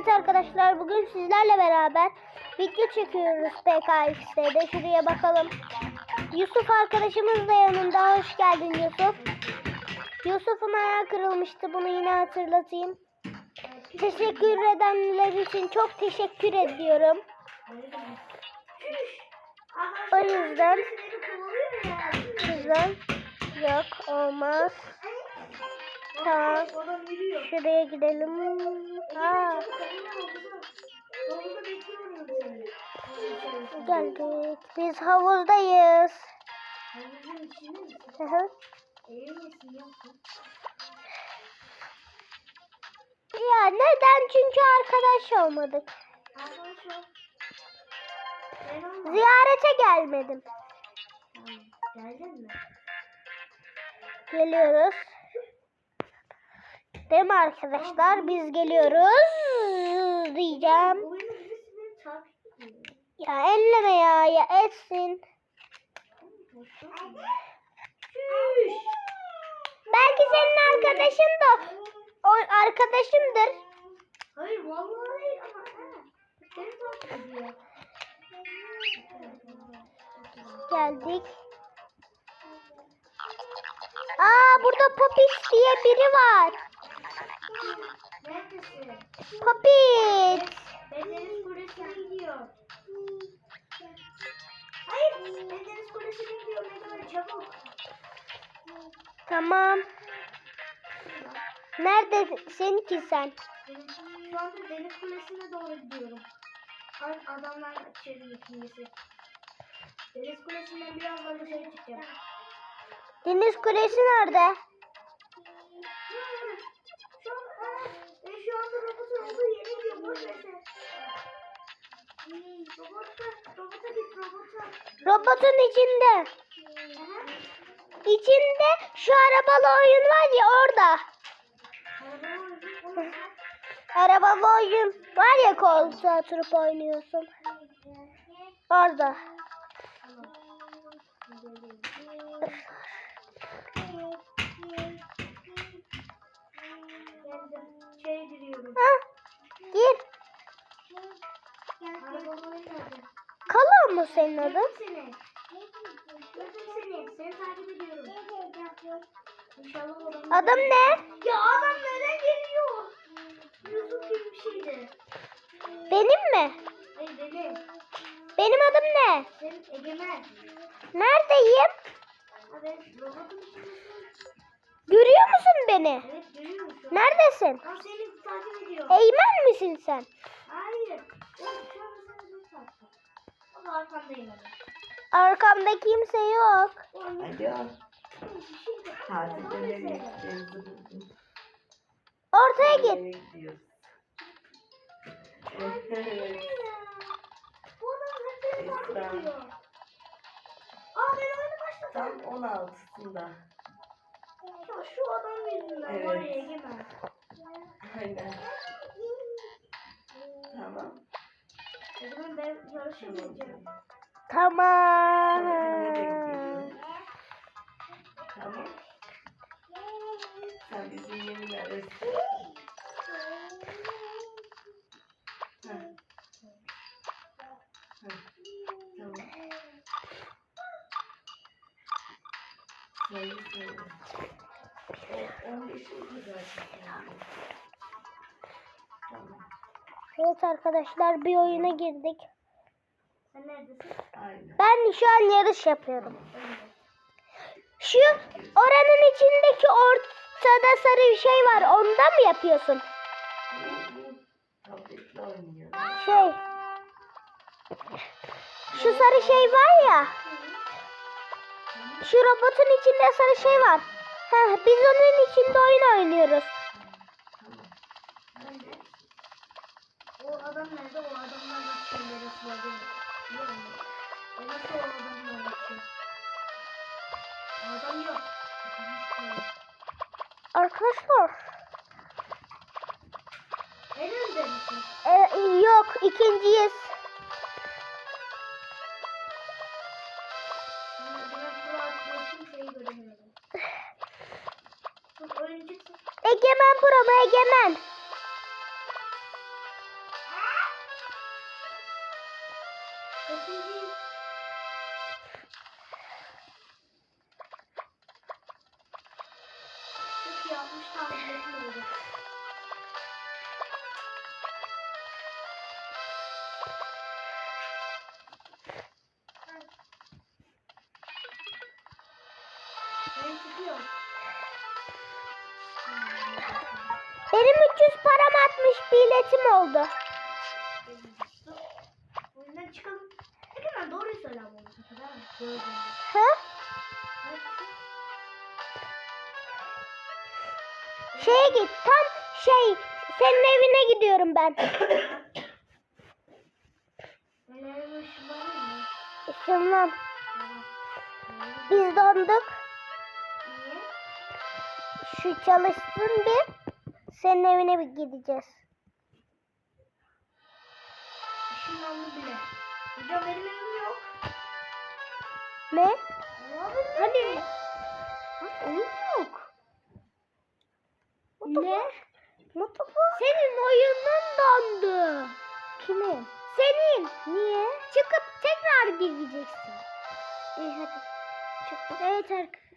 Evet arkadaşlar bugün sizlerle beraber video çekiyoruz PKX'de. Şuraya bakalım. Yusuf arkadaşımız da yanında. Hoş geldin Yusuf. Yusuf'un ayağı kırılmıştı. Bunu yine hatırlatayım. Teşekkür edenler için çok teşekkür ediyorum. O yüzden yüzden yok olmaz. Tamam. Şuraya gidelim. Aa, geldik. Biz havuzdayız. Hı hı. ya neden? Çünkü arkadaş olmadık. Ziyarete gelmedim. Geldin mi? Geliyoruz. Değil mi arkadaşlar? Biz geliyoruz diyeceğim. Ya elleme ya ya etsin. Belki senin arkadaşın da o arkadaşımdır. Hayır vallahi hayır ama. Geldik. Aa burada Popit diye biri var. Neredesin? Deniz Kulesi'ne gidiyor. Hayır, Deniz Kulesi'ne gidiyorum. Ne kadar çabuk. Tamam. Neredesin ki sen? Şu anda Deniz Kulesi'ne doğru gidiyorum. Ad- Adamlar içeri ikincisi. Deniz Kulesi'nden birazdan dışarı çıkacağım. Deniz Kulesi nerede? Robotun içinde. İçinde şu arabalı oyun var ya orada. Arabalı oyun var ya koltuğa oturup oynuyorsun. Orada. Mu senin adın? Gördüm seni. Gördüm seni. Seni takip ediyorum. Adım ne? Ya adam neden geliyor? Yusuf gibi bir şeydi. Benim mi? Hayır benim. Benim adım ne? Senin egemen. Neredeyim? Ben içindesin. Görüyor musun beni? Evet görüyorum. Neredesin? Tam seni takip ediyor. Eymen misin sen? Hayır. Ama arkandayım ben. Arkamda kimse yok. Şey de- Tatilde nereye gideceğiz? Ortaya git. Tam 16'sında. Ya şu adam yüzünden Evet. egemen. Aynen. Tamam. Egemen ben yarışa gideceğim. Tamam. Tamam. Sen bizi yemin arasın. Heh. Heh. Tamam. Sayı sayı. O 15 oldu zaten. Evet arkadaşlar bir oyuna girdik. Ben şu an yarış yapıyorum. Şu oranın içindeki ortada sarı bir şey var. Onda mı yapıyorsun? Şey. Şu sarı şey var ya. Şu robotun içinde sarı şey var. Heh, biz onun içinde oyun oynuyoruz. Nerede? O adam nerede? O adamlarla şeyleri sığdı. Biliyor musun? E nasıl o adamla geçiyor? O adam yok. Arkadaşlar. En önde misin? e, yok ikinciyiz. Şimdi ben şuraya Benim 300 param atmış biletim oldu. Ha? Şeye git. Tam şey senin evine gidiyorum ben. Işınlan. Biz donduk. Şu çalışsın bir. Senin evine bir gideceğiz. Işınlandı bile. Hocam benim. Ne? Hani? Evim yok. Ne? Senin oyunun dondu. Kimin? Senin. Niye? Çıkıp tekrar gireceksin. İyi hadi. Çık. Evet arkadaşlar.